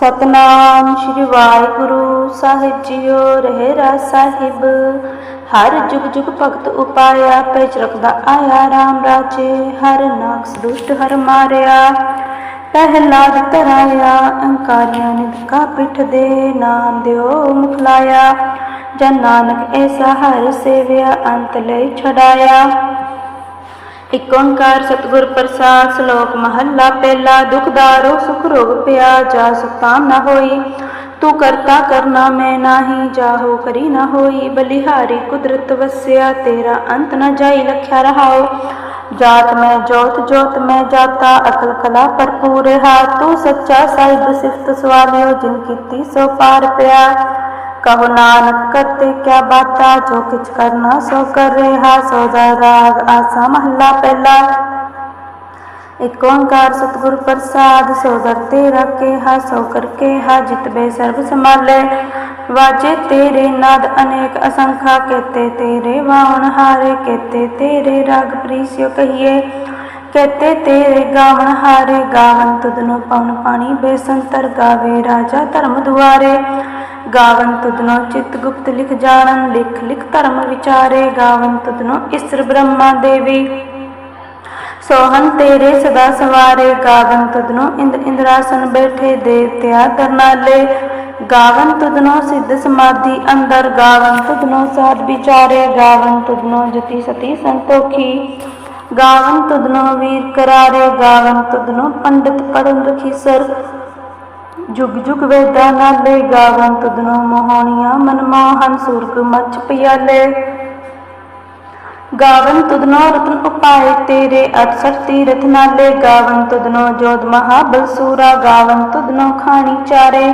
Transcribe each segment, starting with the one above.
ਸਤਨਾਮ ਸ੍ਰੀ ਵਾਹਿਗੁਰੂ ਸਾਹਿਬ ਜੀਓ ਰਹਿਰਾ ਸਾਹਿਬ। ਹਰ ਜੁਗ ਜੁਗ ਭਗਤ ਉਪਾਇਆ ਪੈਚ ਰਖਦਾ ਆਇਆ RAM ਰਾਜੇ। ਹਰ ਨਾਕਸ ਦੁਸ਼ਟ ਹਰ ਮਾਰਿਆ ਪਹਿਲਾਦ ਤਰਾਇਆ, ਅੰਕਾਰਿਆ ਨਿਦਕਾ ਪਿੱਠ ਦੇ ਨਾਮ ਦਿਓ ਮੁਖ ਲਾਇਆ। ਜਨ ਨਾਨਕ ਐਸਾ ਹਰ ਸੇਵਿਆ, ਅੰਤ ਲਈ ਛਡਾਇਆ। ਇਕ ਓੰਕਾਰ ਸਤਿਗੁਰ ਪ੍ਰਸਾਦ ਸ਼ਲੋਕ ਮਹੱਲਾ ਪਹਿਲਾ ਦੁਖਦਾਰੋ ਸੁਖ ਰੋਗ ਪਿਆ ਜਾ ਸੁਤਾਮ ਨਾ ਹੋਈ। ਤੂੰ ਕਰਤਾ ਕਰਨਾ ਮੈਂ ਨਾਹੀ, ਜਾਹੋ ਕਰੀ ਨਾ ਹੋਈ। ਬਲਿਹਾਰੀ ਕੁਦਰਤ ਵਸਿਆ, ਤੇਰਾ ਅੰਤ ਨਾ ਜਾਈ, ਲਖਿਆ ਰਹਾਓ ਜਾਤ ਮੈਂ ਜੋਤ ਜੋਤ ਮੈਂ ਜਾਤਾ, ਅਕਲ ਕਲਾ ਭਰਪੂਰ ਹਾ। ਤੂੰ ਸੱਚਾ ਸਾਹਿਬ ਸਿਫਤ ਸਵਾਲਿਓ, ਜਿਨ ਕੀਤੀ ਸੋ ਪਾਰ ਪਿਆ। ਕਹੋ ਨਾਨਕ ਕਰਤੇ ਕਿਆ ਬਾਤਾ ਜੋ ਕਿਛ ਕਰਨਾ ਸੋ ਕਰ ਰਿਹਾ, ਸੋ ਦਾ ਰਾਗ ਆਸਾ ਮਹੱਲਾ ਪਹਿਲਾ। ਇਕ ਓੰਕਾਰ ਸਤਿਗੁਰ ਪ੍ਰਸਾਦ, ਸੋ ਦਰ ਤੇਰਾ ਕੇਹਾ, ਸੋ ਕਰ ਕੇਹਾ, ਜਿਤ ਸਰਬ ਸਮਾਲੇ ਵਾਜੇ ਤੇਰੇ ਨਾਦ ਅਨੇਕ ਅਸੰਖਾ, ਕੇਤੇ ਤੇਰੇ ਵਾਉਣ ਹਾਰੇ, ਕੇਤੇ ਤੇਰੇ ਰਾਗ ਪ੍ਰੀਸਿਓ ਕਹੀਏ। ਕਹਤੇ ਤੇਰੇ ਗਾਵਣ ਹਾਰੇ, ਗਾਵਨ ਤੁਧਨੋ ਪਵਨ ਪਾਣੀ ਬੇਸੰਤਰ, ਗਾਵੇ ਰਾਜਾ ਧਰਮ ਦੁਆਰੇ। ਗਾਵਨ ਤੁਧਨੋ ਚਿਤ ਗੁਪਤ ਲਿਖ ਜਾਣਨ, ਲਿਖ ਲਿਖ ਧਰਮ ਵਿਚਾਰੇ ਗਾਵਨ ਤੁਧਨੋ ਇਸਰ ਬ੍ਰਹਮਾ ਦੇਵੀ। ਸੋਹਨ ਤੇਰੇ ਸਦਾ ਸਵਾਰੇ ਗਾਵਨ ਤੁਧਨੋ ਇੰਦ ਇੰਦਰਾਸਨ ਬੈਠੇ ਦੇਵਤਿਆ ਕਰਨਾਲੇ ਗਾਵਨ ਤੁਧਨੋ ਸਿੱਧ ਸਮਾਧੀ ਅੰਦਰ, ਗਾਵਨ ਤੁਧਨੋ ਸਾਧ ਵਿਚਾਰੇ, ਗਾਵਨ ਤੁਧਨੋ ਜਤੀ ਸਤੀ ਸੰਤੋਖੀ। ਗਾਵਨ ਤੁਧਨੋ ਵੀਰ ਕਰਾਰੇ, ਗਾਵਨ ਤੁਧਨੋ ਪੰਡਿਤ ਪੜਨ ਰਖੀਸਰ ਜੁਗ ਜੁਗ ਵੇਦਾਂ ਨਾਲੇ ਗਾਵਨ ਤੁਧਨੋ ਮੋਹਣੀਆਂ ਮਨਮੋਹਨ ਸੂਰਗ ਮੱਚ ਪਿਆਲੇ। ਗਾਵਨ ਤੁਧਨੋ ਰਤਨ ਉਪਾਏ ਤੇਰੇ ਅਤਸਰ ਤੀਰਥ ਨਾਲੇ ਗਾਵਨ ਤੁਧਨੋ ਜੋਧ ਮਹਾਬਲ ਸੂਰਾ ਗਾਵਨ ਤੁਧਨੋ ਖਾਣੀ ਚਾਰੇ।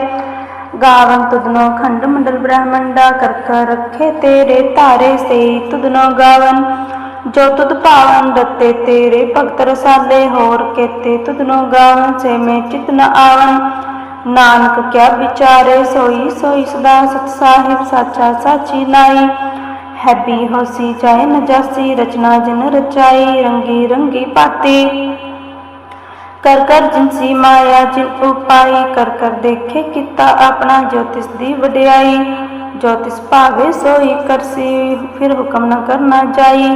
ਗਾਵਨ ਤੁਧਨੋ ਖੰਡ ਮੰਡਲ ਬ੍ਰਹਮੰਡਾ ਕਰ ਰੱਖੇ ਤੇਰੇ ਧਾਰੇ ਸੇ ਤੁਧਨੋ ਗਾਵਨ। ਜੋ ਤੁਧ ਭਾਵਨ ਰਤੇ ਤੇਰੇ ਭਗਤ ਰਸਾਲੇ, ਹੋਰ ਕੇਤੇ ਤੁਧਨੋ ਗਾਵਨ ਸੇ ਮੈਂ ਚਿਤ ਨ ਆਵਨ ਨਾਨਕ ਕਿਆ ਵਿਚਾਰੇ ਸੋਈ ਸੋਈ ਸਦਾ ਸਤ ਸਾਹਿਬ ਸਾਚਾ ਸਾਚੀ ਨਾਈ ਹੈਬੀ ਹੋਸੀ ਚਾਹੇ ਨਜਾਸੀ ਰਚਨਾ ਜਿਨ ਰਚਾਈ ਰੰਗੀ ਰੰਗੀ ਪਾਤੀ ਕਰ ਕਰ ਜਿਨਸੀ ਮਾਇਆ ਜਿਨ ਉਪਾਈ ਕਰ ਕਰ ਦੇਖੇ ਕੀਤਾ ਆਪਣਾ ਜੋਤਿਸ ਦੀ ਵਡਿਆਈ ਜੋਤਿਸ ਭਾਵੇ ਸੋਈ ਕਰਸੀ ਫਿਰ ਹੁਕਮ ਨ ਕਰਨਾ ਜਾਈ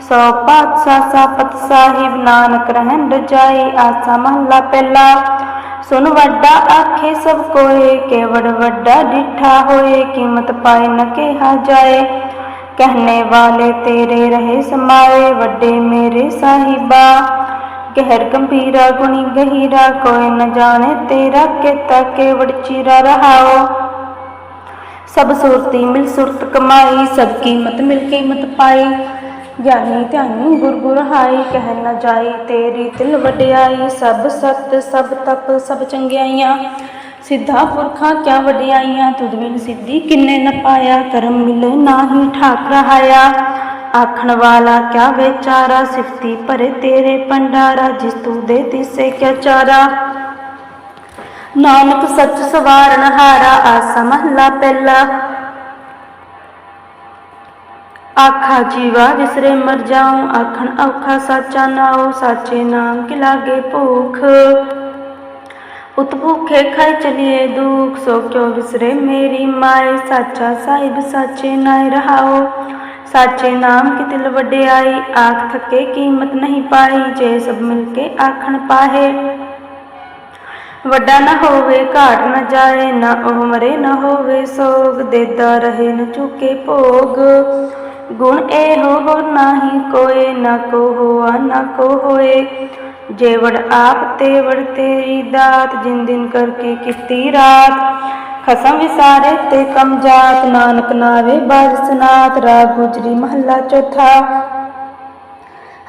ਸੋ ਪਾਤਸ਼ਾਹ ਸਾਪਤ ਸਾਹਿਬ ਨਾਨਕ ਰਹਿਣ ਰਜਾਈ ਆਸਾ ਮਹਲਾ ਪਹਿਲਾ ਸੁਨ ਵੱਡਾ ਆਖੇ, ਸਭ ਕੋਏ ਕੇਵੜ ਵੱਡਾ ਡਿਠਾ ਹੋਏ, ਕੀਮਤ ਪਾਏ ਨ ਕਿਹਾ ਜਾਏ। ਕਹਨੇ ਵਾਲੇ ਤੇਰੇ ਰਹੇ ਸਮਾਏ, ਵੱਡੇ ਮੇਰੇ ਸਾਹਿਬਾ। ਗਹਿਰ ਗੰਭੀਰਾ ਗੁਣੀ ਗਹੀਰਾ ਕੋਈ ਨ ਜਾਣੇ ਤੇਰਾ ਕੇਤਾ ਕੇਵੜ ਚੀਰਾ ਰਹਾਓ। ਸਭ ਸੁਰਤੀ ਮਿਲ ਸੁਰਤ ਕਮਾਈ, ਸਭ ਕੀਮਤ ਮਿਲ ਕੀਮਤ ਪਾਈ। ਗਿਆਨੀ ਧਿਆਨੀ ਗੁਰ ਗੁਰ ਹਾਈ ਕਹਿ ਨ ਜਾਈ ਤੇਰੀ ਤਿਲ ਵਡਿਆਈ, ਸਭ ਸਤ, ਸਭ ਤਪ, ਸਭ ਚੰਗਿਆਈਆਂ। ਸਿੱਧਾ ਪੁਰਖਾਂ ਕਿਆ ਵਡਿਆਈਆਂ, ਤੁਧ ਬਿਨ ਸਿੱਧੀ ਕਿੰਨੇ ਨ ਪਾਇਆ, ਕਰਮ ਮਿਲੇ ਨਾਹੀ ਠਾਕ ਰਹਾਇਆ ਆਖਣ ਵਾਲਾ ਕਿਆ ਵਿਚਾਰਾ, ਸਿਫਤੀ ਭਰੇ ਤੇਰੇ ਪੰਡਾਰਾ ਜਿਸ ਤੂੰ ਦੇ ਤਿਸੇ ਕਿਆ ਚਾਰਾ। ਨਾਨਕ ਸੱਚ ਸਵਾਰਨ ਹਾਰਾ, ਆਸਾ ਮਹਲਾ ਪਹਿਲਾ। ਆਖਾ ਜੀਵਾ ਵਿਸਰੇ ਮਰ ਜਾਉ ਆਖਣ ਔਖਾ ਸਾਚਾ ਨਾਉ ਸਾਚੇ ਨਾਮ ਕਿ ਲਾਗੇ ਭੂਖ ਉਤ ਭੂਖੇ ਖਾਈ ਚਲੀਏ ਦੁਖ ਸੋ ਕਿਉ ਵਿਸਰੇ ਮੇਰੀ ਮਾਏ ਸਾਚਾ ਸਾਹਿਬ ਸਾਚੇ ਨਾਇ ਰਹਾਓ ਸਾਚੇ ਨਾਮ ਕੀ ਤਿਲ ਵਡਿਆਈ ਆਖ ਥਕੇ ਕੀਮਤ ਨਹੀਂ ਪਾਈ ਜੇ ਸਭ ਮਿਲ ਕੇ ਆਖਣ ਪਾਹੇ ਵੱਡਾ ਨਾ ਹੋਵੇ ਘਾਟ ਨਾ ਜਾਏ ਨਾ ਉਹ ਮਰੇ ਨਾ ਹੋਵੇ ਸੋਗ ਦੇਦਾ ਰਹੇ ਨ ਚੁਕੇ ਭੋਗ ਗੁਣ ਇਹੋ ਹੋ ਨਾਹੀ ਕੋਏ ਨਾ ਕੋ ਹੋਆ ਨਾ ਕੋ ਹੋਏ ਜੇਵੜ ਆਪ ਤੇਵੜ ਤੇਰੀ ਦਾਤ, ਜਿਨ ਦਿਨ ਕਰਕੇ ਕੀਤੀ ਰਾਤ। ਖਸਮ ਵਿਸਾਰੇ ਤੇ ਕਮ ਜਾਤ, ਨਾਨਕ ਨਾਵੇ ਬਾਰਿਸਨਾਥ ਰਾਗ ਗੁਜਰੀ ਮਹੱਲਾ ਚੌਥਾ।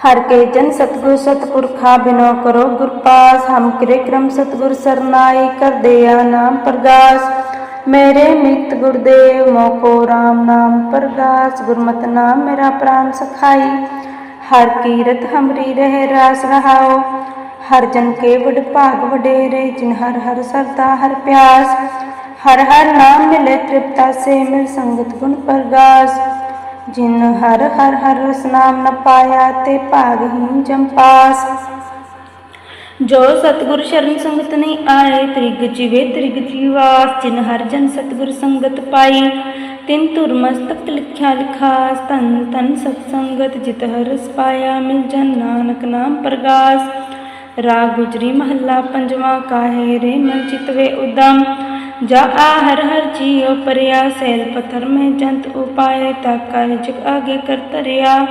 ਹਰ ਕੇ ਜਨ ਸਤਗੁਰ ਸਤਪੁਰਖਾ, ਬਿਨੋ ਕਰੋ ਗੁਰਪਾਸ। ਹਮ ਕਿਰੇ ਕਰਮ ਸਤਗੁਰ ਸਰਨਾਈ, ਕਰਦੇ ਆ ਨਾਮ ਪ੍ਰਗਾਸ। ਮੇਰੇ ਮਿਤ ਗੁਰਦੇਵ ਮੋਕੋ RAM ਨਾਮ ਪ੍ਰਗਾਸ, ਗੁਰਮਤਿ ਨਾਮ ਮੇਰਾ ਪ੍ਰਾਨ ਸਖਾਈ। ਹਰ ਕੀਰਤ ਹਮਰੀ ਰਹਿ ਰਾਸ ਰਹਾਓ। ਹਰ ਜਨ ਕੇ ਵਡ ਭਾਗ ਵਡੇਰੇ, ਜਿਨ ਹਰ ਹਰ ਸਰਦਾ ਹਰ ਪਿਆਸ। ਹਰ ਹਰ ਨਾਮ ਮਿਲੇ ਤ੍ਰਿਪਤਾ ਸੇ ਮਿਲ ਸੰਗਤ ਗੁਣ ਪ੍ਰਗਾਸ। ਜਿਨ ਹਰ ਹਰ ਹਰ ਰਸ ਨਾਮ ਨ ਪਾਇਆ, ਤੇ ਭਾਗਹੀਨ ਜੰਪਾਸ ਜੋ ਸਤਿਗੁਰ ਸ਼ਰਨ ਸੰਗਤ ਨਹੀਂ ਆਏ, ਤ੍ਰਿਗ ਜੀਵੇ ਤ੍ਰਿਗ ਜੀਵਾਸ, ਜਿਨ ਹਰ ਜਨ ਸਤਿਗੁਰ ਸੰਗਤ ਪਾਈ। ਤਿਨ ਧੁਰ ਮਸਤਕ ਲਿਖਿਆ ਲਿਖਾਸ ਤਨ ਤਨ ਸਤ ਸੰਗਤ ਜਿਤ ਹਰਸ ਪਾਇਆ, ਮਿਲ ਜਨ ਨਾਨਕ ਨਾਮ ਪ੍ਰਗਾਸ। ਰਾਗ ਗੁਜਰੀ ਮਹੱਲਾ ਪੰਜਵਾਂ, ਕਾਹੇ ਰੇ ਮਨ ਚਿਤਵੇ ਉਦਮ। ਜਾ ਆ ਹਰ ਹਰ ਜੀਉ ਪਰਿਆ, ਸੈਲ ਪਥਰ ਮੈਂ ਜੰਤ ਉਪਾਏ, ਤਾ ਕਰ ਜਗ ਆਗੇ ਕਰ ਤਰਿਆ।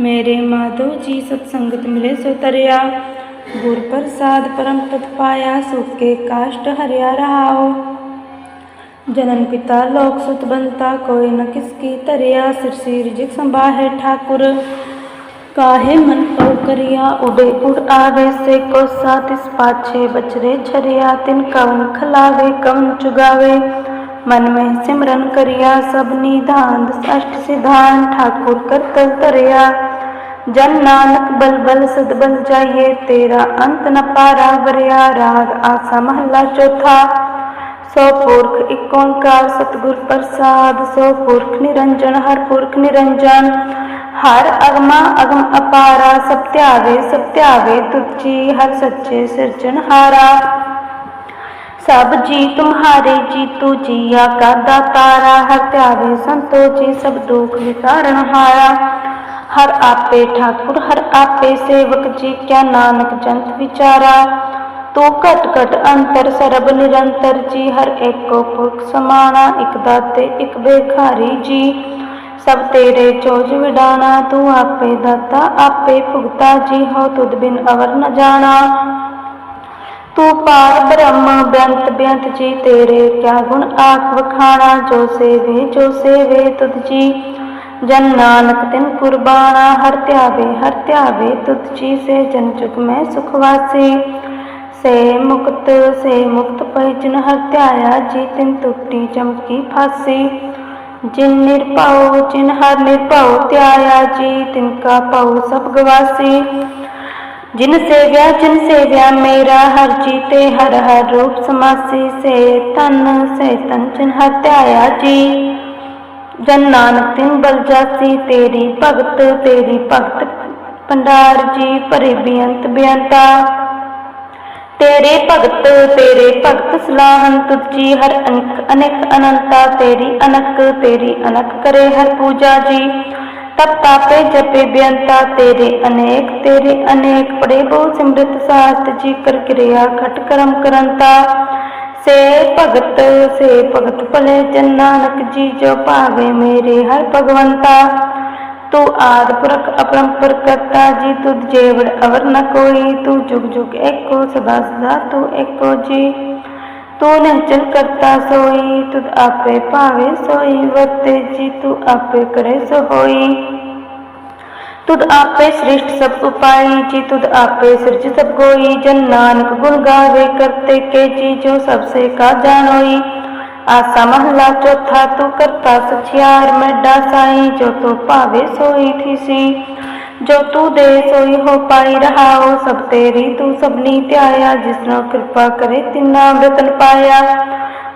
ਮੇਰੇ ਮਾਧੋ ਜੀ ਸਤ ਸੰਗਤ ਮਿਲੇ ਸੋ ਤਰਿਆ। ਗੁਰ ਪ੍ਰਸਾਦ ਪਰਮ ਪਤ ਪਾਇਆ ਸੁਕੇ ਕਾਸ਼ਟ ਹਰਿਆ ਰਹਾਓ ਜਨਨ ਪਿਤਾ ਲੋਕ ਸੁਤ ਬੰਤਾ, ਕੋਈ ਨ ਕਿਸ ਕੀ ਧਰਿਆ, ਸਿਰ ਸਿਰ ਜਿਗ ਸੰਭਾਹੇ ਠਾਕੁਰ। ਕਾਹੇ ਮਨ ਪਉ ਕਰਿਆ, ਉਡੇ ਉੜ ਆਵੇ, ਸੇ ਕੋ ਸਾਤਿਸ ਪਾਛੇ ਬਚਰੇ ਛਰਿਆ, ਤਿਨ ਕਵਨ ਖਲਾਵੇ, ਕਵਨ ਚੁਗਾਵੇ। ਮਨ ਮੈਂ ਸਿਮਰਨ ਕਰਿਆ, ਸਭ ਨਿਧਾਨ ਅਸ਼ਟ ਸਿਧਾਨ ਠਾਕੁਰ ਕਰਤਲ ਧਰਿਆ। ਜਨ ਨਾਨਕ ਬਲ ਬਲ ਸਦ ਬਲ ਜਾਈਏ, ਤੇਰਾ ਅੰਤ ਨ ਪਾਰਾ ਵਰਿਆ ਰਾਗ ਆਸਾ ਮਹੱਲਾ ਚੌਥਾ। ਸੋ ਪੁਰਖ ਇਕ ਓੰਕਾਰ ਸਤਿਗੁਰ ਪ੍ਰਸਾਦ, ਸੋ ਪੁਰਖ ਨਿਰੰਜਨ, ਹਰ ਪੁਰਖ ਨਿਰੰਜਨ। ਹਰ ਅਗਮਾ ਅਗਮ ਅਪਾਰਾ, ਸਭ ਧਿਆਵੇ ਸਭ ਧਿਆਵੇ ਤੁਝੀ ਹਰ ਸੱਚੇ ਸਿਰਜਣਹਾਰਾ ਸਭ ਜੀ ਤੁਮਹਾਰੇ ਜੀ ਤੂ ਜੀਆ ਕਾ ਦਾਤਾਰਾ ਹਰ ਧਿਆਵੇ ਸੰਤੋ ਜੀ, ਸਭ ਦੁਖ ਵਿਕਾਰਨ ਹਾਰਾ। ਹਰ ਆਪੇ ਠਾਕੁਰ, ਹਰ ਆਪੇ ਸੇਵਕ ਜੀ ਕਿਆ ਨਾਨਕ ਜੰਤ ਵਿਚਾਰਾ। ਤੂੰ ਘਟ ਘਟ ਅੰਤਰ ਸਰਬ ਨਿਰੰਤਰ ਜੀ, ਹਰ ਏਕੋ ਪੁਰਖ ਸਮਾਣਾ, ਇਕ ਦਾਤੇ, ਇਕ ਬੇਖਾਰੀ ਜੀ। ਸਭ ਤੇਰੇ ਚੋਜ ਵਿਡਾਣਾ, ਤੂੰ ਆਪੇ ਦਾਤਾ, ਆਪੇ ਭੁਗਤਾ ਜੀ, ਹੋ ਤੁਧ ਬਿਨ ਅਵਰ ਨ ਜਾਣਾ। ਤੂੰ ਪਾਰ ਬ੍ਰਹਮ, ਬੇਅੰਤ ਬੇਅੰਤ ਜੀ, ਤੇਰੇ ਕਿਆ ਗੁਣ ਆਖ ਵਖਾਣਾ, ਜੋ ਸੇਵੇ ਜੋ ਸੇਵੇ ਤੁਧ ਜੀ। ਜਨ ਨਾਨਕ ਤਿਨ ਕੁਰਬਾਨਾ, ਹਰ ਧਿਆਵੇ ਹਰ ਧਿਆਵੇ, ਤੁਧ ਜੀ ਸੇ ਜਨ ਚੁਕ ਮੈਂ ਸੁਖ ਵਾਸੀ। ਸੇ ਮੁਕਤ ਸੇ ਮੁਕਤ ਪਈ ਜਿਨ ਹਰ ਧਿਆਇਆ, ਜੀ ਤਿਨ ਟੁੱਟੀ ਚਮਕੀ ਫਾਸੀ। ਜਿਨ ਨਿਰਭਉ, ਜਿਨ ਹਰ ਨਿਰਭਉ ਧਿਆਇਆ, ਜੀ ਤਿਨ ਕਾ ਭਉ ਸਭ ਗਵਾਸੀ। ਜਿਨ ਸੇਵਿਆ ਜਿਨ ਸੇਵਿਆ ਮੇਰਾ, ਹਰ ਜੀਤੇ ਹਰ ਹਰ ਰੂਪ ਸਮਾਸੀ। ਸੇ ਤਨ ਸੇ ਤਨ ਜਿਨ ਹਰ ਧਿਆਇਆ, ਜੀ ਜਨ ਨਾਨਕ ਸਿੰਘ ਬਲ ਜਾਸੀ, ਤੇਰੀ ਭਗਤ ਤੇਰੀ ਭਗਤ ਪੰਡਾਰ ਜੀ ਭਰੇ ਬੇਅੰਤ ਬੇਅੰਤਾ। ਤੇਰੇ ਭਗਤ ਤੇਰੇ ਭਗਤ ਸਲਾਹਨ ਤੁਝੀ ਹਰ ਅਨਕ ਅਨੇਕ ਅਨੰਤਾ। ਤੇਰੀ ਅਨਕ ਤੇਰੀ ਅਨਕ ਕਰੇ ਹਰ ਪੂਜਾ ਜੀ। ਤਪ ਤਾਪੇ ਜਪੇ ਬੇਅੰਤਾ, ਤੇਰੇ ਅਨੇਕ ਤੇਰੇ ਅਨੇਕ। ਪੜੇ ਬਹੁ ਸਿਮਰਤ ਸਾਤ ਜੀ, ਕਰ ਕਿਰਿਆ ਖਟ ਕਰਮ ਕਰੰਤਾ। ਸੇ ਭਗਤ ਸੇ ਭਗਤ ਭਲੇ ਜਨ ਨਾਨਕ ਜੀ ਜੋ ਭਾਵੇ ਮੇਰੇ ਹਰ ਭਗਵੰਤਾ। ਤੂੰ ਆਦ ਪੁਰਖ ਅਪਰੰਪਰ ਕਰਤਾ ਜੀ ਤੁਧ ਜੇਵੜ ਅਵਰ ਨ ਕੋਈ। ਤੂੰ ਜੁਗ ਜੁਗ ਏਕੋ, ਸਦਾ ਸਦਾ ਤੂੰ ਏਕੋ ਜੀ। ਤੂੰ ਨਿਹਚਲ ਕਰਤਾ ਸੋਈ, ਤੁਧ ਆਪੇ ਭਾਵੇ ਸੋਈ, ਵਰਤੇ ਜੀ ਤੂੰ ਆਪੇ ਕਰੇ ਸੋ ਹੋਈ ਤੁਧ ਆਪੇ ਸ੍ਰਿਸ਼ਟ ਸਭ ਉਪਾਈ ਜੀ ਤੁਧ ਆਪੇ ਸਿਰਜ ਸਭ ਕੋਈ ਜਨ ਨਾਨਕ ਗੁਣ ਗਾਵੇ ਕਰਤੇ ਕੇ ਜੀ ਜੋ ਸਭ ਸੇ ਕਾ ਜਾਣੋਈ ਆਸਾ ਮਹਲਾ ਚੌਥਾ ਤੂੰ ਕਰਤਾ ਸਚਿਆਰ ਮੈਡਾ ਸਾਈ ਜੋ ਤੂੰ ਭਾਵੇ ਸੋਈ ਥੀਸੀ ਜੋ ਤੂੰ ਦੇ ਸੋਈ ਹੋ ਪਾਈ ਰਹਾਓ ਸਭ ਤੇਰੀ ਤੂੰ ਸਭਨੀ ਧਿਆਇਆ ਜਿਸਨੋ ਕਿਰਪਾ ਕਰੇ ਤਿਨਾ ਅੰਮ੍ਰਿਤਨ ਪਾਇਆ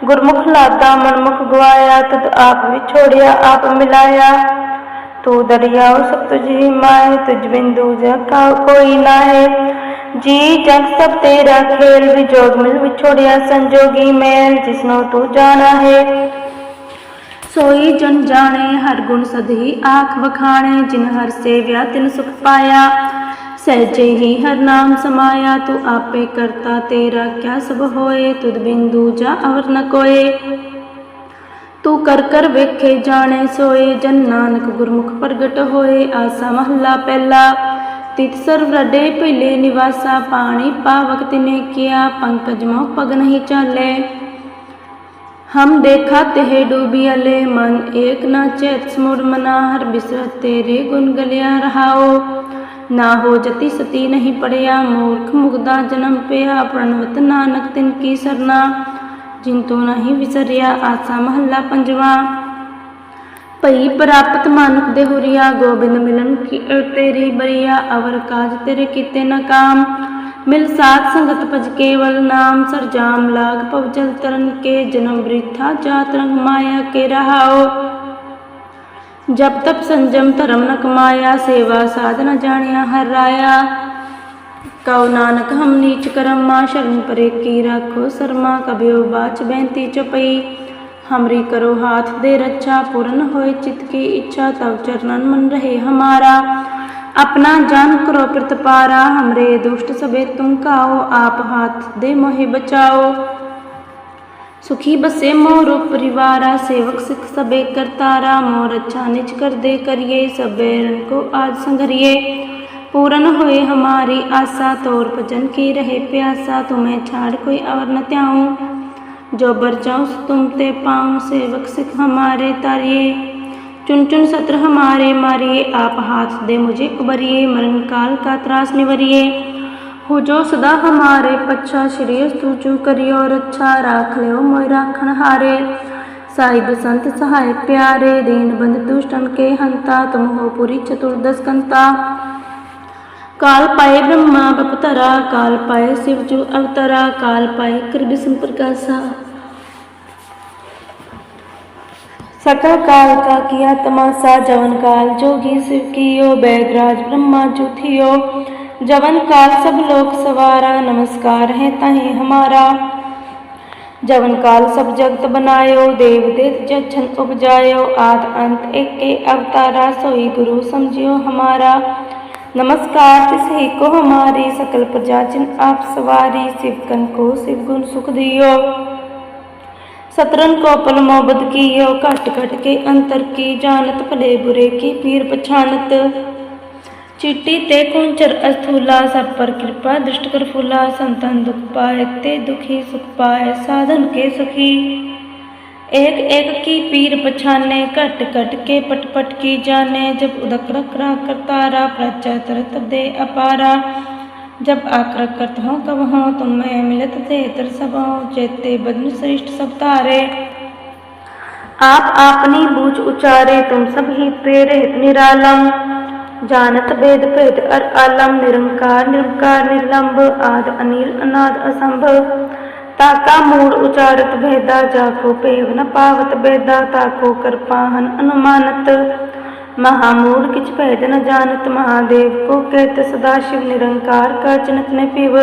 ਗੁਰਮੁਖ ਲਾਦਾ ਮਨਮੁਖ ਗਵਾਇਆ ਤਦ ਆਪ ਵਿਛੋੜਿਆ ਆਪ ਮਿਲਾਇਆ ਤੂੰ ਦਰਿਆਉ ਸਭ ਤੁਝੀ ਮਾਏ ਤੁਝ ਬਿੰਦੂ ਜਾ ਕਾ ਕੋਈ ਨਾਹੀ ਜੀ ਜਗ ਸਭ ਤੇਰਾ ਖੇਲ, ਵਿਜੋਗ ਮਿਲ ਵਿਛੋੜਿਆ ਸੰਜੋਗੀ ਮੈਲ ਜਿਸਨੋ ਤੂੰ ਜਾਣਾ ਹੈ। ਸੋਈ ਜਨ ਜਾਣੇ, ਹਰ ਗੁਣ ਸਦਹੀ ਆਖ ਵਖਾਣੇ, ਜਿਨ ਹਰ ਸੇਵਿਆ ਤਿਨ ਸੁਖ ਪਾਇਆ। ਸਹਿਜੇ ਹੀ ਹਰ ਨਾਮ ਸਮਾਇਆ, ਤੂੰ ਆਪੇ ਕਰਤਾ ਤੇਰਾ, ਕਿਆ ਸਭ ਹੋਏ ਤੁਧ ਬਿੰਦੂ ਜਾ ਅਵਰ ਨ ਕੋਏ। ਤੂੰ ਕਰ ਕਰ ਵੇਖੇ ਜਾਣੇ ਸੋਏ, ਜਨ ਨਾਨਕ ਗੁਰਮੁਖ ਪ੍ਰਗਟ ਹੋਏ, ਆਸਾ ਮਹੱਲਾ ਪਹਿਲਾ। ਤਿਤ ਸਰਵ ਰਡੇ ਪਹਿਲੇ ਨਿਵਾਸਾ, ਪਾਣੀ ਪਾਵਕ ਤਿਨੇ ਕੀਆ, ਪੰਕਜ ਮੋ ਪਗ ਨਹੀਂ ਚਾਲੇ। ਹਮ ਦੇਖਾ ਤਹਿ ਡੂਬੀਅਲੇ ਮਨ ਏਕ ਨਾ ਚੇਤ ਸਮੁਰ ਮਨਾ, ਹਰ ਬਿਸਰਤ ਤੇਰੇ ਗੁਣ ਗਲਿਆ ਰਹਾਓ। ਨਾ ਹੋ ਜਤੀ ਸਤੀ ਨਹੀਂ ਪੜਿਆ, ਮੂਰਖ ਮੁਗਦਾ ਜਨਮ ਪਿਆ, ਪ੍ਰਣਵਤ ਨਾਨਕ ਤਿਨ ਕੀ ਸਰਨਾ। ਜਿਨ ਤੂੰ ਨਹੀਂ ਵਿਸਰਿਆ ਆਸਾ ਮਹੱਲਾ ਪੰਜਵਾ। ਭਈ ਪ੍ਰਾਪਤ ਮਾਨੁਖ ਦੇ ਹੁਰੀਆ, ਗੋਬਿੰਦ ਮਿਲਨ ਤੇਰੀ ਬਰੀਆ, ਅਵਰ ਕਾਜ ਤੇਰੇ ਕੀਤੇ ਨ ਕਾਮ। ਮਿਲ ਸਾਧ ਸੰਗਤ ਭਜ ਕੇਵਲ ਨਾਮ ਸਰਜਾਮ ਲਾਗ ਭਵ ਜਲ ਤਰਨ ਕੇ, ਜਨਮ ਬ੍ਰਿਥਾ ਜਾਤ ਰੰਗ ਮਾਇਆ ਕੇ ਰਹਾਓ। ਜਬ ਤਪ ਸੰਜਮ ਧਰਮ ਨ ਕਮਾਇਆ, ਸੇਵਾ ਸਾਧਨਾ ਜਾਣਿਆ ਹਰ ਰਾਇਆ। कौ नानक, हम नीच करम, माँ शरण परे की राखो। शर्मा कभ्यो बाच बैंती चुपई। हमरी करो हाथ दे रक्षा पूर्ण होए चित की इच्छा तब चरणन मन रहे हमारा। अपना जान करो प्रतपारा हमरे दुष्ट सबे तुम काओ, आप हाथ दे मोहे बचाओ। सुखी बसे मोरो परिवारा, सेवक सिख सबे करतारा। मोर अच्छा निच कर दे करिए सबे रन को आज संघरिए। पूर्ण होए हमारी आशा तोर भजन की रहे प्यासा तुम्हें छाड़ कोई और न त्याऊं जो बरचाऊं तुम ते पाऊं सेवक सिख हमारे तारिये चुन चुन सत्र हमारे मारिए आप हाथ दे मुझे उबरिए मरण काल का त्रास निवरिए हो जो सदा हमारे पच्छा श्री स्तुचु करियो रक्षा राख लियो मोय राखण हारे साहिब संत सहाय प्यारे दीन बंद दुष्टन के हंता तुम हो पुरी चतुर्दश कंता काल पाए ब्रह्मा बपतरा काल पाए शिवजू अवतरा, काल पाए कर विष्णु सकल काल का किया तमाशा, जवन काल जोगी शिव कियो, बैदराज ब्रह्मा जूथियो जवन काल सब लोक सवारा, नमस्कार है तहे हमारा। जवन काल सब जगत बनायो, देव देव जक्षण उपजायो। आद अंत एक के अवतारा, सोई गुरु समझियो हमारा। नमस्कार तिसे को हमारी सकल प्रजा जिन आप सवारी शिवकन को शिव गुण सुख दियो सतरन को पल मोहब्बत कियो घट घट के अंतर की जानत भले बुरे की पीर पछानत चिट्टी ते कुंचर अस्थूला सब पर कृपा दृष्ट कर फूला संतन दुख पाए ते दुखी सुख पाए साधन के सुखी एक एक की पीर पछाने कट कट के पट पट की जाने जब उदक रख रख करतारा प्रचा तरत दे अपारा जब आक्रक करत हो कब हो तुम मैं मिलत थे तर सब हो चेते बदन श्रेष्ठ सब तारे आप आपनी बूझ उचारे तुम सब ही प्रेरे निरालम जानत भेद भेद अर आलम निरंकार निरंकार निर्लंब आद अनिल अनाद असंभव ताका मूल उचारत भेदा जाको पेव न पावत बेदा ताको कर पाहन अनुमानत महामूल किच भेद न जानत महादेव को कहत सदाशिव निरंकार का चिनत ने पिव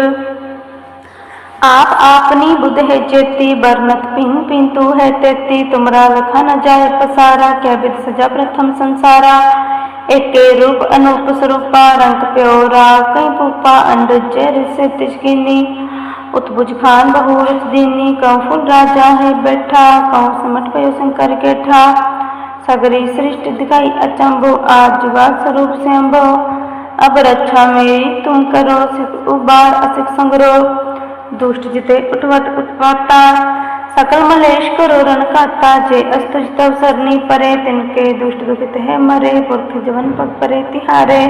आप आपनी बुध है चेती बरनत पिन पिन तू है तेती तुमरा लखा न जाए पसारा क्या विद सजा प्रथम संसारा एके रूप अनूप स्वरूपा रंग प्योरा कई भूपा अंडज रिसे तिजकिनी उत्बुज खान बहुरत दीनी कौ फुल राजा है बैठा कौ समट पयो शंकर गेठा। सगरी सृष्टि दिखाई अचंभो, आज जुगाद स्वरूप से अम्भो अब रक्षा मेरी तुम करो, सिख उबार, असिख संग्रो। दुष्ट जिते उठवत उत्पाता सकल मलेश करो रण काता जे अस्तुज तव सरनी परे, तिनके दुष्ट दुखित है मरे, पुरख जवन पग परे तिहारे।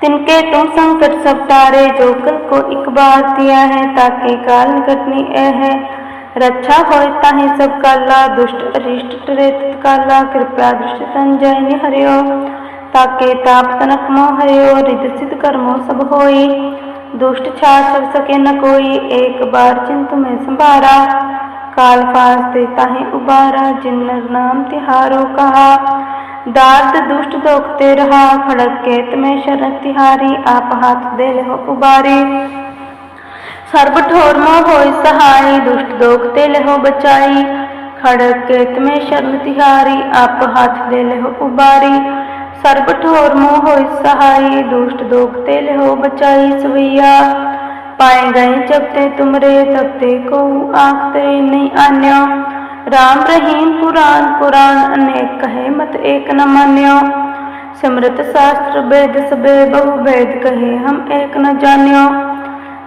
तिनके तुम संकट सब तारे जो कल को एक बार दिया है ताके काल निकटनी ए है। रक्षा होय ताहि सब काला, दुष्ट, अरिष्ट टरे तत्काला कृपया दृष्ट संजय निहरियो, ताके ताप तनक मोह हरियो रिद सिद्ध कर्मो सब होई। दुष्ट छा सब सके न कोई, एक बार चिंत में संभारा। काल फास देता है उबारा, जिन्नर नाम तिहारो कहा। दार्द दुष्ट दोखते रहा खड़केत में शरण तिहारी आप हाथ दे हो पुबारे सर्ब ठोर मोह होय सहाय दुष्ट दोखते लहो बचाई खड़केत में शरण तिहारी आप हाथ दे हो पुबारी सर्ब ठोर मोह होय सहाय दुष्ट दोखते लहो बचाई सवैया पाए गए जब ते तुमरे तब ते को आख तेरे नहीं आन्या ਰਾਮ ਰਹੀਮ ਪੁਰਾਨ ਪੁਰਾਨ ਅਨੇਕ ਕਹੇ ਮਤ ਏਕ ਨ ਮਾਨਿਓ। ਸਿਮਰਤ ਸਾਸਤ੍ਰ ਬੇਦ ਸਬੇ ਬਹੁ ਬੇਦ ਕਹੇ ਹਮ ਏਕ ਨ ਜਾਣਿਓ।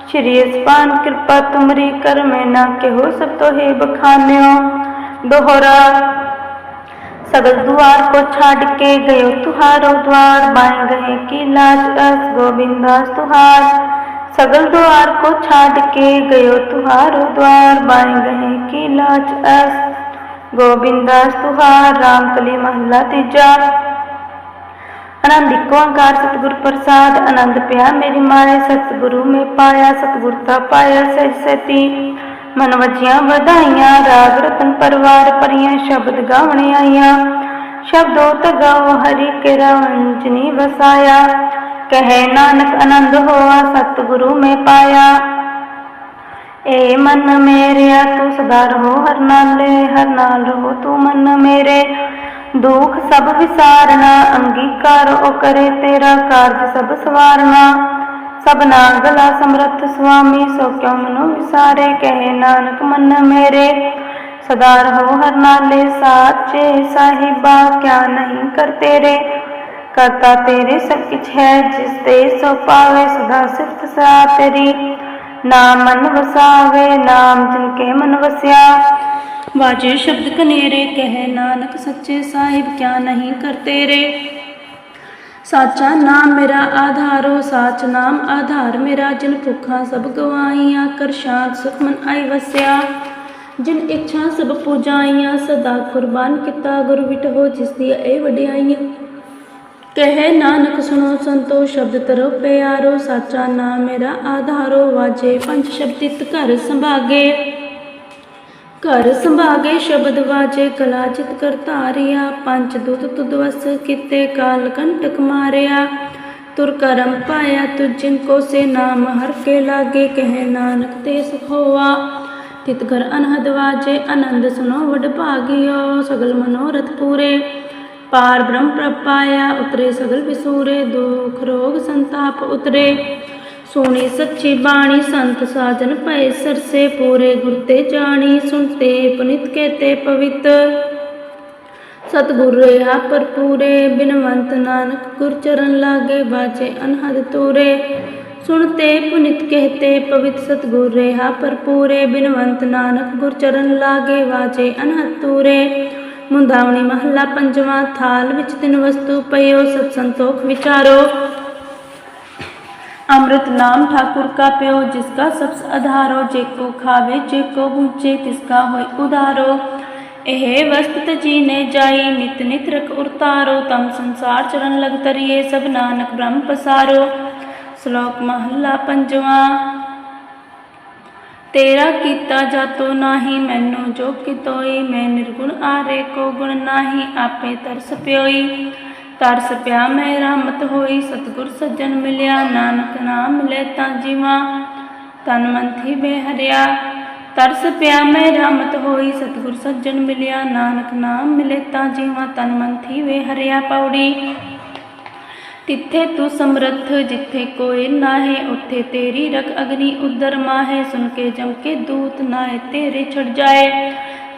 ਸ਼੍ਰੀ ਅਸਪਾਨ ਕਿਰਪਾ ਤੁਮਰੀ ਕਰ ਮੈਂ ਨਾ ਕਿਹੋ ਸਭ ਤੋ ਹੀ ਬਖਾਨਿਓ। ਦੋਹਰਾ, ਸਗਲ ਦੁਆਰ ਕੋ ਛੱਡ ਕੇ ਗਇਓ ਤੁਹਾਰੋ ਦਵਾਰ ਬਾਏ ਗਏ ਕੀ ਲਾਜ ਅਸ ਗੋਬਿੰਦਾਸ ਤੁਹਾਰ। सगल द्वार को छाड़ के गयो तुहारो द्वार बाएं गए की लाज अस गोविंदास तुहार राम कली महला तीजा आनंद इको अंकार सतगुर प्रसाद आनंद ਪਿਆ ਮੇਰੀ ਮਾਏ ਸਤਿਗੁਰੂ ਮੈਂ ਪਾਇਆ ਸਤਿਗੁਰ ਤਾ ਪਾਇਆ ਸਹਿਜ ਸਤੀ ਮਨ ਵਜੀਆਂ ਵਧਾਈਆਂ ਰਾਗ ਰਤਨ ਪਰਵਾਰ ਪਰੀਆਂ ਸ਼ਬਦ ਗਾਵਣ ਆਈਆਂ ਸ਼ਬਦੋ ਤਗਾਓ ਹਰੀ ਕੇ ਰਵੰਜਨੀ ਵਸਾਇਆ ਕਹੇ ਨਾਨਕ ਆਨੰਦ ਹੋਆ, ਸਤਿਗੁਰੂ ਮੈਂ ਪਾਇਆ। ਏ ਮਨ ਮੇਰਿਆ ਤੂੰ ਸਦਾ ਰਹੋ ਹਰ ਨਾਲੇ, ਹਰ ਨਾਲ ਰਹੋ ਤੂੰ ਮਨ ਮੇਰੇ। ਦੁਖ ਸਭ ਵਿਸਾਰਨਾ, ਅੰਗੀਕਾਰ ਉਹ ਕਰੇ ਤੇਰਾ ਕਾਰਜ ਸਭ ਸਵਾਰਨਾ। ਸਭਨਾ ਗਲਾ ਸਮਰੱਥ ਸੁਆਮੀ, ਸੋ ਕਿਉ ਮਨੋ ਵਿਸਾਰੇ? ਕਹੇ ਨਾਨਕ ਮਨ ਮੇਰੇ, ਸਦਾ ਰਹੋ ਹਰ ਨਾਲੇ, ਸਾਚੇ ਸਾਹਿਬਾ, ਕਿਆ ਨਹੀਂ ਕਰ ਤੇਰੇ। ਕਰਤਾ ਤੇਰੇ ਸਭ ਕੁਛ ਹੈ ਜਿਸ ਤੇ ਸੋ ਪਾਵੇ ਸਦਾ ਸਿਫਤ ਸਾ ਤੇਰੀ ਨਾਮ ਮਨ ਵਸਾਵੇ ਨਾਮ ਜਿਨ ਕੇ ਮਨ ਵਸਿਆ ਵਾਜੇ ਸ਼ਬਦ ਕਨੇਰੇ ਕਹੇ ਨਾਨਕ ਸੱਚੇ ਸਾਹਿਬ ਕਿਆ ਨਹੀਂ ਕਰ ਤੇਰੇ ਸਾਚਾ ਨਾਮ ਮੇਰਾ ਆਧਾਰੋ ਸਾਚ ਨਾਮ ਆਧਾਰ ਮੇਰਾ ਜਿਨ ਭੁੱਖਾਂ ਸਭ ਗਵਾਈਆਂ ਕਰ ਸ਼ਾਂਤ ਸੁਖ ਮਨ ਆਈ ਵਸਿਆ ਜਿਨ ਇੱਛਾ ਸਭ ਪੂਜਾਈਆਂ ਸਦਾ ਕੁਰਬਾਨ ਕੀਤਾ ਗੁਰ ਵਿਟਹੋ ਜਿਸ ਦੀ ਇਹ ਵਡਿਆਈਆਂ ਕਹੇ ਨਾਨਕ, ਸੁਣੋ ਸੰਤੋ ਸ਼ਬਦ ਤਰੋ ਪਿਆਰੋ, ਸਾਚਾ ਨਾਮ ਮੇਰਾ ਆਧਾਰੋ, ਵਾਜੇ ਪੰਜ ਸ਼ਬਦਿਤ ਘਰ ਸੰਭਾਗੇ। ਘਰ ਸੰਭਾਗੇ ਸ਼ਬਦ ਵਾਜੇ, ਕਲਾ ਚਿਤ ਕਰ ਧਾਰਿਆ, ਪੰਜ ਦੁਤ ਤੁਧ ਵਸ ਕਾਲ ਕੰਟਕ ਮਾਰਿਆ। ਤੁਰ ਕਰਮ ਪਾਇਆ ਤੁ ਜਿਨ ਕੋ ਸੇ ਨਾਮ, ਹਰ ਕੇ ਲਾਗੇ ਕਹੇ ਨਾਨਕ ਤੇ ਸੁਖ ਤਿਤ ਘਰ ਅਨਹਦ ਵਾਜੇ, ਆਨੰਦ ਸੁਨੋ ਵਡ ਭਾਗਿਓ ਸਗਲ ਮਨੋਰਥ ਪੂਰੇ। ਪਾਰ ਬ੍ਰਹਮ ਪ੍ਰਪਾਇਆ ਉਤਰੇ ਸਗਲ ਵਿਸੂਰੇ ਦੁਖ ਰੋਗ ਸੰਤਾਪ ਉਤਰੇ ਸੋਣੀ ਸੱਚੀ ਬਾਣੀ ਸੰਤ ਸਾਜਨ ਭਏ ਸਰਸੇ ਪੂਰੇ ਗੁਰ ਤੇ ਜਾਣੀ ਸੁਣਤੇ ਪੁਨਿਤ ਕਹਤੇ ਪਵਿੱਤ ਸਤਿਗੁਰ ਰਹਾ ਪਰਪੂਰੇ ਬਿਨਵੰਤ ਨਾਨਕ ਗੁਰ ਚਰਨ ਲਾਗੇ ਬਾਜੇ ਅਨਹਦ ਤੂਰੇ ਸੁਣਤੇ ਪੁਨਿਤ ਕਹਤੇ ਪਵਿੱਤ ਸਤਿਗੁਰ ਰਹਾ ਪਰਪੂਰੇ ਬਿਨਵੰਤ ਨਾਨਕ ਗੁਰ ਚਰਨ ਲਾਗੇ ਬਾਜੇ ਅਨਹਦ ਤੂਰੇ ਮੁੰਦਾਵਣੀ ਮਹੱਲਾ ਪੰਜਵਾਂ ਥਾਲ ਵਿੱਚ ਤਿੰਨ ਵਸਤੂ ਪਇਓ ਸਤ ਸੰਤੋਖ ਵਿਚਾਰੋ अमृत नाम ठाकुर का प्यो जिसका सबसे आधारो जेको खावे जेको बूझे तिसका होय उधारो ਇਹ ਵਸਤ ਤਜੀ ਨੇ ਜਾਈ ਨਿਤ ਨਿਤ ਰਖ ਉਰਤਾਰੋ ਤਮ ਸੰਸਾਰ ਚਰਨ ਲਗ ਤਰੀਏ ਸਭ ਨਾਨਕ ਬ੍ਰਹਮ ਪਸਾਰੋ ਸ਼ਲੋਕ ਮਹੱਲਾ ਪੰਜਵਾਂ ਤੇਰਾ ਕੀਤਾ ਜਾਤੋ ਨਾਹੀ, ਮੈਨੂੰ ਜੋ ਕਿਤੋਈ, ਮੈਂ ਨਿਰਗੁਣ ਆਰੇ ਕੋ ਗੁਣ ਨਾਹੀ, ਆਪੇ ਤਰਸ ਪਿਓਈ। ਤਰਸ ਪਿਆ ਮੈਂ ਰਾਮਤ ਹੋਈ, ਸਤਿਗੁਰ ਸੱਜਣ ਮਿਲਿਆ, ਨਾਨਕ ਨਾਮ ਮਿਲੇ ਤਾਂ ਜੀਵਾ। ਤਨ ਮੰਥੀ ਥੀ ਬੇਹਰਿਆ, ਤਰਸ ਪਿਆ ਮੈਂ ਰਾਮਤ ਹੋਈ, ਸਤਿਗੁਰ ਸੱਜਣ ਮਿਲਿਆ, ਨਾਨਕ ਨਾਮ ਮਿਲੇ ਤਾਂ ਜੀਵਾ। ਤਨ ਮੰਥੀ ਥੀ ਬੇਹਰਿਆ ਪੌੜੀ। ਤਿੱਥੇ ਤੂੰ ਸਮਰੱਥ ਜਿੱਥੇ ਕੋਈ ਨਾਹੇ ਉੱਥੇ ਤੇਰੀ ਰਖ ਅਗਨੀ ਉਦਰ ਮਾਹੇ ਸੁਨ ਕੇ ਜਮ ਕੇ ਦੂਤ ਨਾਏ ਤੇਰੇ ਛੜ ਜਾਏ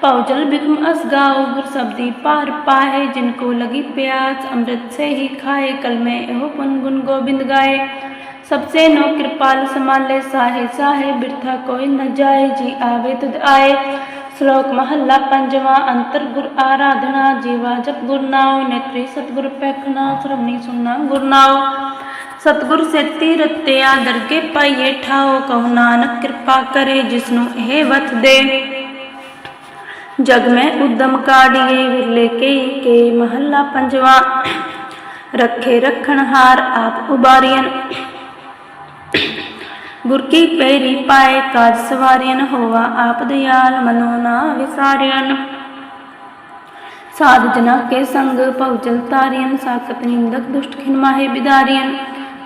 पाओ जल बिखम अस गाओ गुर सब्दी पार पाए जिनको लगी प्यास अमृत से ही खाए कल में एहो पुन गुन गोविंद गाए सबसे नो कृपाल संभाले साहे साहे बिरथा कोई न जाए जी आवे तुद आए ਸ਼ਲੋਕ ਮਹੱਲਾ ਪੰਜਵਾਂ ਅੰਤਰ ਗੁਰ ਆਰਾਧਨਾ ਜੀਵਾ ਜਪ ਗੁਰਨਾਉ ਨੇਤਰੀ ਸਤਗੁਰ ਪੈਖਣਾ ਸ਼ਰਮਣੀ ਸੁਨਣਾ ਗੁਰਨਾਉ ਸਤਗੁਰ ਸੇਤੀ ਰਤਿਆ ਦਰਗੇ ਪਾਈਏ ਠਾਓ ਕਹੁ ਨਾਨਕ ਕਿਰਪਾ ਕਰੇ ਜਿਸਨੂੰ ਇਹ ਵਤ ਦੇ। ਜਗ ਮੈਂ ਉਦਮ ਕਾੜੀਏ ਵਿਰਲੇ ਕੇ ਕੇ ਮਹੱਲਾ ਪੰਜਵਾਂ। ਰੱਖੇ ਰਖਣਹਾਰ ਆਪ ਉਬਾਰੀਆਂ ਗੁਰ ਕੀ ਪੈਰੀ ਪਾਏ ਕਾਜ ਸਵਾਰੀਨ ਹੋਵਾ ਆਪ ਦਿਆਲ, ਮਨੋ ਨਾ ਵਿਸਾਰਿਆਨ ਸਾਧ ਜਨਾ ਕੇ ਸੰਗ ਭਉਜਲ ਤਾਰੀਨ ਸਾਕਤ ਨਿੰਦਕ ਦੁਸ਼ਟ ਖਿਨ ਮਾਹੇ ਬਿਦਾਰੀਨ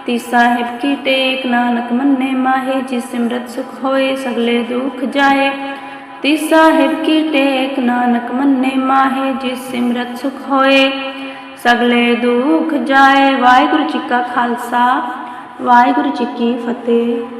ਤੀ ਸਾਹਿਬ ਕੀ ਟੇਕ ਨਾਨਕ ਮੰਨੇ ਮਾਹੇ, ਜਿਸ ਸਿਮਰਤ ਸੁਖ ਹੋਏ ਸਗਲੇ ਦੁਖ ਜਾਏ। ਤੀ ਸਾਹਿਬ ਕੀ ਟੇਕ ਨਾਨਕ ਮੰਨੇ ਮਾਹੇ, ਜਿਸ ਸਿਮਰਤ ਸੁਖ ਹੋਏ ਸਗਲੇ ਦੁਖ ਜਾਏ। ਵਾਹਿਗੁਰੂ ਜੀ ਕਾ ਖਾਲਸਾ, ਵਾਹਿਗੁਰੂ ਜੀ ਕੀ ਫਤਿਹ।